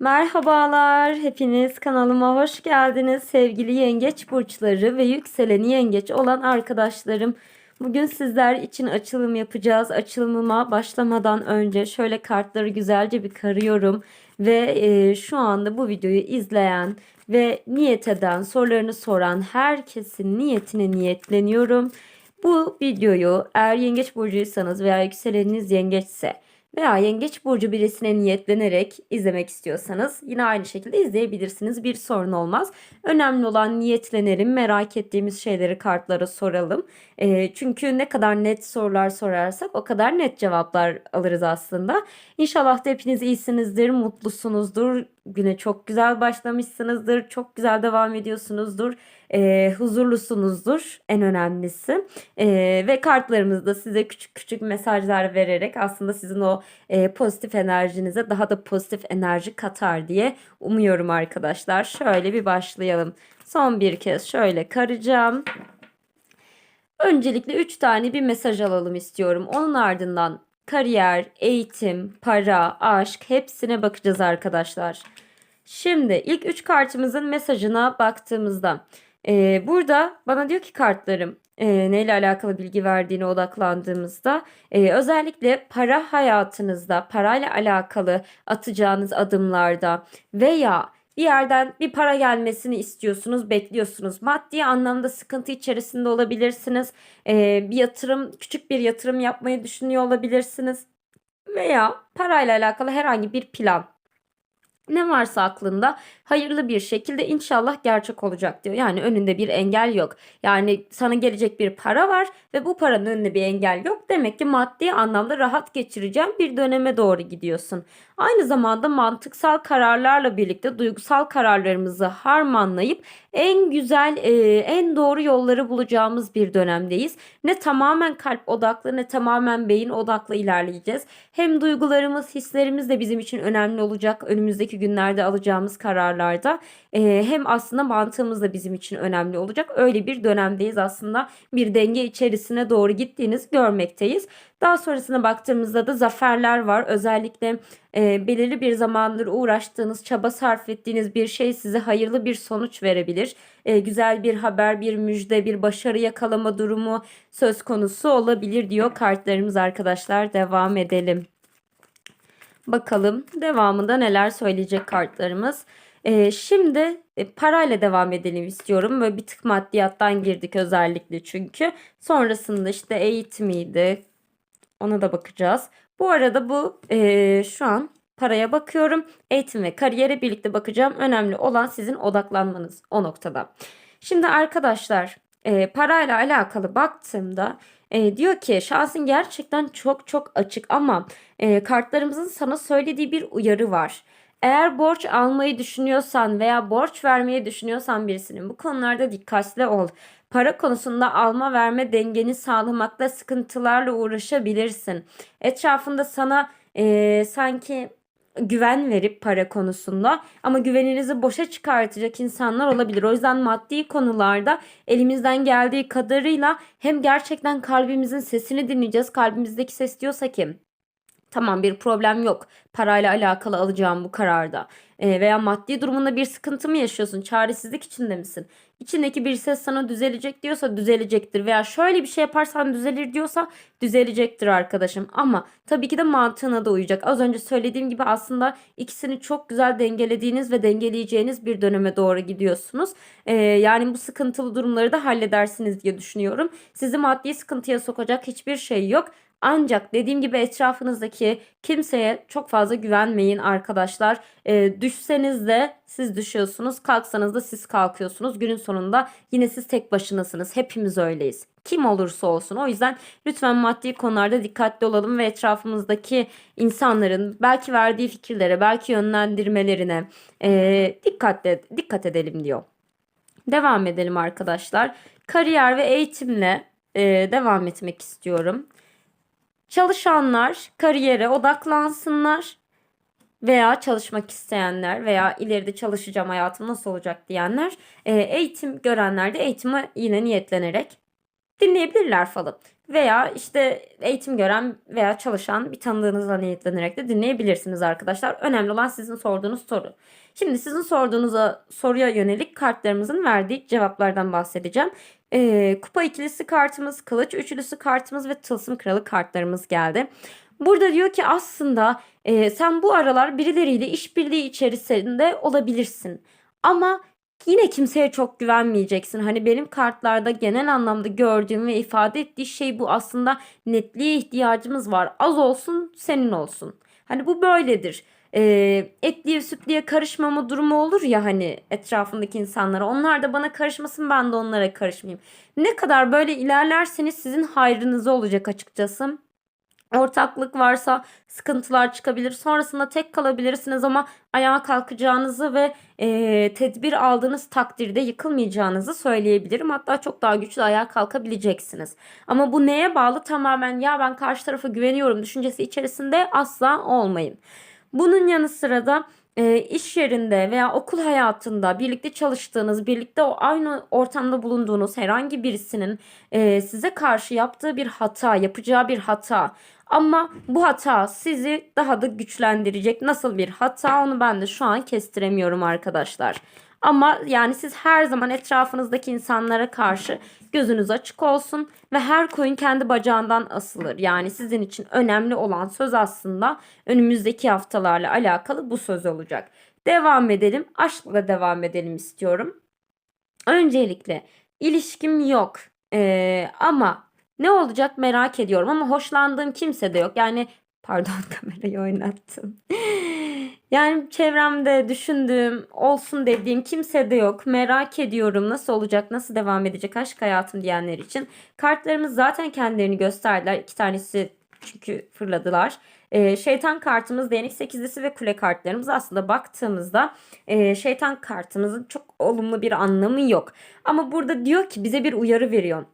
Merhabalar, hepiniz kanalıma hoş geldiniz sevgili yengeç burçları ve yükseleni yengeç olan arkadaşlarım. Bugün sizler için açılım yapacağız. Açılımıma başlamadan önce şöyle kartları güzelce bir karıyorum ve e, şu anda bu videoyu izleyen ve niyet eden, sorularını soran herkesin niyetine niyetleniyorum. Bu videoyu eğer yengeç burcuysanız veya yükseleniniz yengeçse veya yengeç burcu birisine niyetlenerek izlemek istiyorsanız yine aynı şekilde izleyebilirsiniz. Bir sorun olmaz. Önemli olan niyetlenelim, merak ettiğimiz şeyleri kartlara soralım. E, çünkü ne kadar net sorular sorarsak o kadar net cevaplar alırız aslında. İnşallah da hepiniz iyisinizdir, mutlusunuzdur. Güne çok güzel başlamışsınızdır, çok güzel devam ediyorsunuzdur e, huzurlusunuzdur en önemlisi e, ve kartlarımız da size küçük küçük mesajlar vererek aslında sizin o e, pozitif enerjinize daha da pozitif enerji katar diye umuyorum arkadaşlar. Şöyle bir başlayalım. Son bir kez şöyle karacağım. Öncelikle 3 tane bir mesaj alalım istiyorum. Onun ardından kariyer, eğitim, para, aşk hepsine bakacağız arkadaşlar. Şimdi ilk 3 kartımızın mesajına baktığımızda ee, burada bana diyor ki kartlarım e, neyle alakalı bilgi verdiğine odaklandığımızda e, özellikle para hayatınızda parayla alakalı atacağınız adımlarda veya bir yerden bir para gelmesini istiyorsunuz, bekliyorsunuz. Maddi anlamda sıkıntı içerisinde olabilirsiniz. Ee, bir yatırım, küçük bir yatırım yapmayı düşünüyor olabilirsiniz. Veya parayla alakalı herhangi bir plan ne varsa aklında hayırlı bir şekilde inşallah gerçek olacak diyor. Yani önünde bir engel yok. Yani sana gelecek bir para var ve bu paranın önünde bir engel yok. Demek ki maddi anlamda rahat geçireceğim bir döneme doğru gidiyorsun. Aynı zamanda mantıksal kararlarla birlikte duygusal kararlarımızı harmanlayıp en güzel, e, en doğru yolları bulacağımız bir dönemdeyiz. Ne tamamen kalp odaklı ne tamamen beyin odaklı ilerleyeceğiz. Hem duygularımız, hislerimiz de bizim için önemli olacak önümüzdeki günlerde alacağımız kararlarda. E, hem aslında mantığımız da bizim için önemli olacak. Öyle bir dönemdeyiz aslında. Bir denge içerisine doğru gittiğiniz görmekteyiz. Daha sonrasına baktığımızda da zaferler var. Özellikle e, belirli bir zamandır uğraştığınız, çaba sarf ettiğiniz bir şey size hayırlı bir sonuç verebilir. E, güzel bir haber, bir müjde, bir başarı yakalama durumu söz konusu olabilir diyor kartlarımız arkadaşlar. Devam edelim. Bakalım devamında neler söyleyecek kartlarımız. Ee, şimdi e, parayla devam edelim istiyorum. Böyle bir tık maddiyattan girdik özellikle çünkü. Sonrasında işte eğitimiydi. Ona da bakacağız. Bu arada bu e, şu an paraya bakıyorum. Eğitim ve kariyere birlikte bakacağım. Önemli olan sizin odaklanmanız o noktada. Şimdi arkadaşlar e, parayla alakalı baktığımda e, diyor ki şansın gerçekten çok çok açık ama e, kartlarımızın sana söylediği bir uyarı var. Eğer borç almayı düşünüyorsan veya borç vermeyi düşünüyorsan birisinin bu konularda dikkatli ol. Para konusunda alma verme dengeni sağlamakta sıkıntılarla uğraşabilirsin. Etrafında sana e, sanki güven verip para konusunda ama güveninizi boşa çıkartacak insanlar olabilir. O yüzden maddi konularda elimizden geldiği kadarıyla hem gerçekten kalbimizin sesini dinleyeceğiz. Kalbimizdeki ses diyorsa ki Tamam bir problem yok. Parayla alakalı alacağım bu kararda. E, veya maddi durumunda bir sıkıntı mı yaşıyorsun? Çaresizlik içinde misin? İçindeki bir ses sana düzelecek diyorsa düzelecektir. Veya şöyle bir şey yaparsan düzelir diyorsa düzelecektir arkadaşım. Ama tabii ki de mantığına da uyacak. Az önce söylediğim gibi aslında ikisini çok güzel dengelediğiniz ve dengeleyeceğiniz bir döneme doğru gidiyorsunuz. E, yani bu sıkıntılı durumları da halledersiniz diye düşünüyorum. Sizi maddi sıkıntıya sokacak hiçbir şey yok. Ancak dediğim gibi etrafınızdaki kimseye çok fazla güvenmeyin arkadaşlar. E, düşseniz de siz düşüyorsunuz, kalksanız da siz kalkıyorsunuz. Günün sonunda yine siz tek başınasınız. Hepimiz öyleyiz. Kim olursa olsun. O yüzden lütfen maddi konularda dikkatli olalım ve etrafımızdaki insanların belki verdiği fikirlere, belki yönlendirmelerine e, dikkatle, dikkat edelim diyor. Devam edelim arkadaşlar. Kariyer ve eğitimle e, devam etmek istiyorum. Çalışanlar kariyere odaklansınlar veya çalışmak isteyenler veya ileride çalışacağım hayatım nasıl olacak diyenler e, eğitim görenler de eğitime yine niyetlenerek dinleyebilirler falı. veya işte eğitim gören veya çalışan bir tanıdığınızla niyetlenerek de dinleyebilirsiniz arkadaşlar. Önemli olan sizin sorduğunuz soru. Şimdi sizin sorduğunuz soruya yönelik kartlarımızın verdiği cevaplardan bahsedeceğim. Ee, kupa ikilisi kartımız, kılıç üçlüsü kartımız ve tılsım kralı kartlarımız geldi. Burada diyor ki aslında e, sen bu aralar birileriyle işbirliği içerisinde olabilirsin. Ama yine kimseye çok güvenmeyeceksin. Hani benim kartlarda genel anlamda gördüğüm ve ifade ettiği şey bu aslında netliğe ihtiyacımız var. Az olsun senin olsun. Hani bu böyledir. Ee, etliye sütliye karışmama durumu olur ya hani etrafındaki insanlara. Onlar da bana karışmasın ben de onlara karışmayayım. Ne kadar böyle ilerlerseniz sizin hayrınıza olacak açıkçası. Ortaklık varsa sıkıntılar çıkabilir. Sonrasında tek kalabilirsiniz ama ayağa kalkacağınızı ve e, tedbir aldığınız takdirde yıkılmayacağınızı söyleyebilirim. Hatta çok daha güçlü ayağa kalkabileceksiniz. Ama bu neye bağlı? Tamamen ya ben karşı tarafa güveniyorum düşüncesi içerisinde asla olmayın. Bunun yanı sıra da e, iş yerinde veya okul hayatında birlikte çalıştığınız, birlikte o aynı ortamda bulunduğunuz herhangi birisinin e, size karşı yaptığı bir hata, yapacağı bir hata ama bu hata sizi daha da güçlendirecek. Nasıl bir hata onu ben de şu an kestiremiyorum arkadaşlar. Ama yani siz her zaman etrafınızdaki insanlara karşı gözünüz açık olsun ve her koyun kendi bacağından asılır. Yani sizin için önemli olan söz aslında önümüzdeki haftalarla alakalı bu söz olacak. Devam edelim. Aşkla devam edelim istiyorum. Öncelikle ilişkim yok ee, ama ne olacak merak ediyorum ama hoşlandığım kimse de yok. Yani pardon kamerayı oynattım. Yani çevremde düşündüğüm, olsun dediğim kimse de yok. Merak ediyorum nasıl olacak, nasıl devam edecek aşk hayatım diyenler için. Kartlarımız zaten kendilerini gösterdiler. İki tanesi çünkü fırladılar. Ee, şeytan kartımız, değnek sekizlisi ve kule kartlarımız aslında baktığımızda e, şeytan kartımızın çok olumlu bir anlamı yok. Ama burada diyor ki bize bir uyarı veriyor.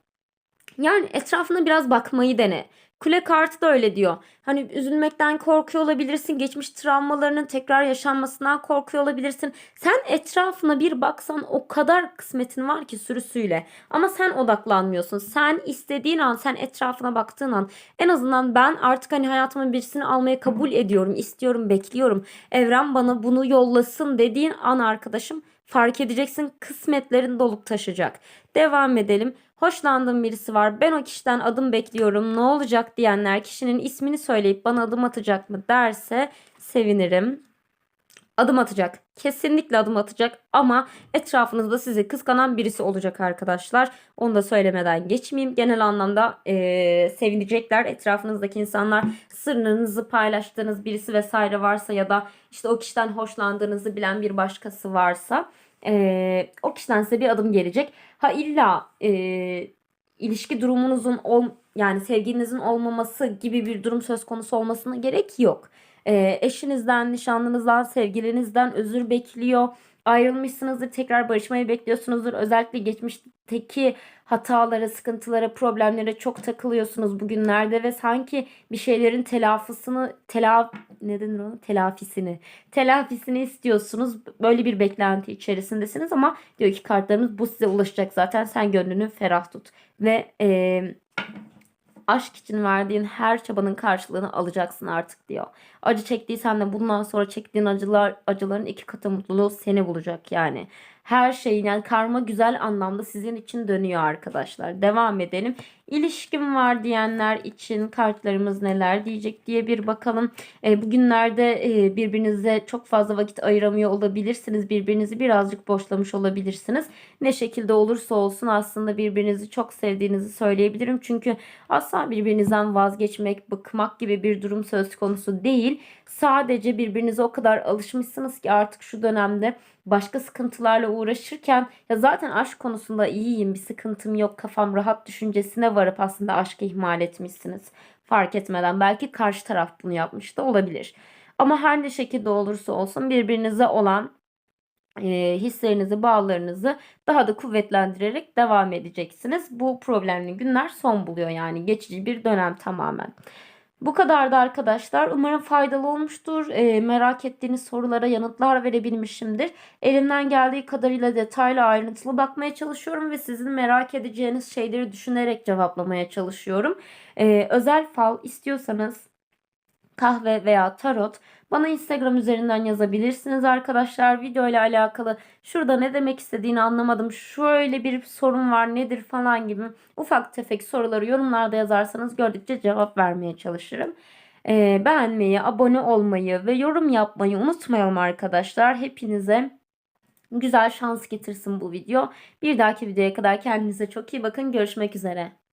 Yani etrafına biraz bakmayı dene. Kule kartı da öyle diyor. Hani üzülmekten korkuyor olabilirsin. Geçmiş travmalarının tekrar yaşanmasından korkuyor olabilirsin. Sen etrafına bir baksan o kadar kısmetin var ki sürüsüyle. Ama sen odaklanmıyorsun. Sen istediğin an, sen etrafına baktığın an en azından ben artık hani hayatıma birisini almaya kabul ediyorum, istiyorum, bekliyorum. Evren bana bunu yollasın dediğin an arkadaşım fark edeceksin kısmetlerin dolup taşacak. Devam edelim. Hoşlandığım birisi var. Ben o kişiden adım bekliyorum. Ne olacak diyenler kişinin ismini söyleyip bana adım atacak mı derse sevinirim. Adım atacak. Kesinlikle adım atacak ama etrafınızda sizi kıskanan birisi olacak arkadaşlar. Onu da söylemeden geçmeyeyim. Genel anlamda e, sevinecekler. Etrafınızdaki insanlar sırrınızı paylaştığınız birisi vesaire varsa ya da işte o kişiden hoşlandığınızı bilen bir başkası varsa e, o kişiden size bir adım gelecek. Ha illa e, ilişki durumunuzun ol, yani sevginizin olmaması gibi bir durum söz konusu olmasına gerek yok. E, eşinizden, nişanlınızdan, sevgilinizden özür bekliyor ayrılmışsınızdır, tekrar barışmayı bekliyorsunuzdur. Özellikle geçmişteki hatalara, sıkıntılara, problemlere çok takılıyorsunuz bugünlerde ve sanki bir şeylerin telafisini, telaf ne denir ona? Telafisini. Telafisini istiyorsunuz. Böyle bir beklenti içerisindesiniz ama diyor ki kartlarımız bu size ulaşacak zaten. Sen gönlünü ferah tut. Ve eee aşk için verdiğin her çabanın karşılığını alacaksın artık diyor. Acı çektiysen de bundan sonra çektiğin acılar acıların iki katı mutluluğu seni bulacak yani her şeyin yani karma güzel anlamda sizin için dönüyor arkadaşlar. Devam edelim. İlişkim var diyenler için kartlarımız neler diyecek diye bir bakalım. E, bugünlerde e, birbirinize çok fazla vakit ayıramıyor olabilirsiniz. Birbirinizi birazcık boşlamış olabilirsiniz. Ne şekilde olursa olsun aslında birbirinizi çok sevdiğinizi söyleyebilirim. Çünkü asla birbirinizden vazgeçmek, bıkmak gibi bir durum söz konusu değil. Sadece birbirinize o kadar alışmışsınız ki artık şu dönemde başka sıkıntılarla uğraşırken ya zaten aşk konusunda iyiyim bir sıkıntım yok kafam rahat düşüncesine varıp aslında aşkı ihmal etmişsiniz. Fark etmeden belki karşı taraf bunu yapmış da olabilir. Ama her ne şekilde olursa olsun birbirinize olan e, hislerinizi, bağlarınızı daha da kuvvetlendirerek devam edeceksiniz. Bu problemli günler son buluyor yani geçici bir dönem tamamen. Bu kadardı arkadaşlar. Umarım faydalı olmuştur. Ee, merak ettiğiniz sorulara yanıtlar verebilmişimdir. Elimden geldiği kadarıyla detaylı ayrıntılı bakmaya çalışıyorum ve sizin merak edeceğiniz şeyleri düşünerek cevaplamaya çalışıyorum. Ee, özel fal istiyorsanız kahve veya tarot bana Instagram üzerinden yazabilirsiniz arkadaşlar. Video ile alakalı şurada ne demek istediğini anlamadım. Şöyle bir sorun var nedir falan gibi ufak tefek soruları yorumlarda yazarsanız gördükçe cevap vermeye çalışırım. Ee, beğenmeyi, abone olmayı ve yorum yapmayı unutmayalım arkadaşlar. Hepinize güzel şans getirsin bu video. Bir dahaki videoya kadar kendinize çok iyi bakın. Görüşmek üzere.